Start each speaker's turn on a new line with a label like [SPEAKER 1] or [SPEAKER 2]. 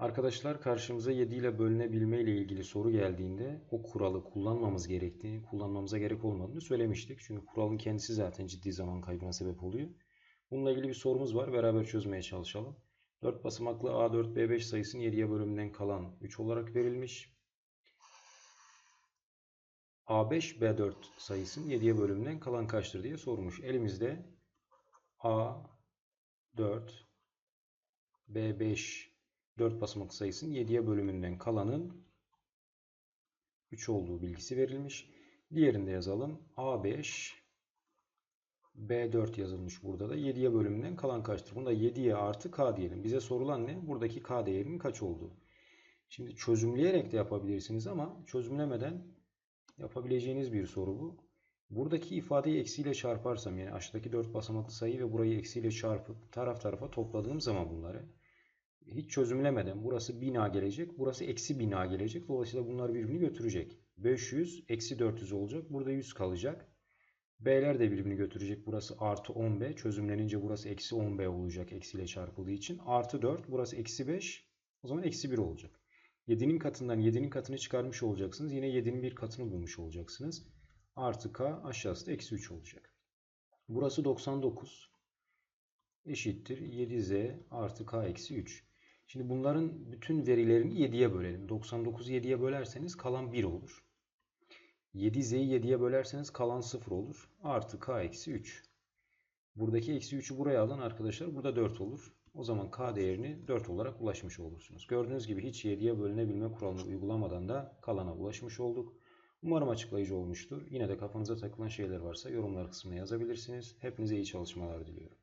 [SPEAKER 1] Arkadaşlar karşımıza 7 ile bölünebilme ile ilgili soru geldiğinde o kuralı kullanmamız gerektiğini, kullanmamıza gerek olmadığını söylemiştik. Çünkü kuralın kendisi zaten ciddi zaman kaybına sebep oluyor. Bununla ilgili bir sorumuz var. Beraber çözmeye çalışalım. 4 basamaklı A4, B5 sayısının 7'ye bölümünden kalan 3 olarak verilmiş. A5, B4 sayısının 7'ye bölümünden kalan kaçtır diye sormuş. Elimizde A4, B5, 4 basamaklı sayısının 7'ye bölümünden kalanın 3 olduğu bilgisi verilmiş. Diğerinde yazalım. A5, B4 yazılmış burada da. 7'ye bölümünden kalan kaçtır? Bunda 7'ye artı K diyelim. Bize sorulan ne? Buradaki K değerinin kaç olduğu. Şimdi çözümleyerek de yapabilirsiniz ama çözümlemeden yapabileceğiniz bir soru bu. Buradaki ifadeyi eksiyle çarparsam yani aşağıdaki 4 basamaklı sayı ve burayı eksiyle çarpıp taraf tarafa topladığım zaman bunları hiç çözümlemeden burası bina gelecek. Burası eksi bina gelecek. Dolayısıyla bunlar birbirini götürecek. 500 eksi 400 olacak. Burada 100 kalacak. B'ler de birbirini götürecek. Burası artı 10B. Çözümlenince burası eksi 10B olacak. Eksiyle çarpıldığı için. Artı 4. Burası eksi 5. O zaman eksi 1 olacak. 7'nin katından 7'nin katını çıkarmış olacaksınız. Yine 7'nin bir katını bulmuş olacaksınız. Artı K aşağısı da eksi 3 olacak. Burası 99 eşittir 7Z artı K eksi 3. Şimdi bunların bütün verilerini 7'ye bölelim. 99'u 7'ye bölerseniz kalan 1 olur. 7z'yi 7'ye bölerseniz kalan 0 olur. Artı k eksi 3. Buradaki eksi 3'ü buraya alın arkadaşlar. Burada 4 olur. O zaman k değerini 4 olarak ulaşmış olursunuz. Gördüğünüz gibi hiç 7'ye bölünebilme kuralını uygulamadan da kalana ulaşmış olduk. Umarım açıklayıcı olmuştur. Yine de kafanıza takılan şeyler varsa yorumlar kısmına yazabilirsiniz. Hepinize iyi çalışmalar diliyorum.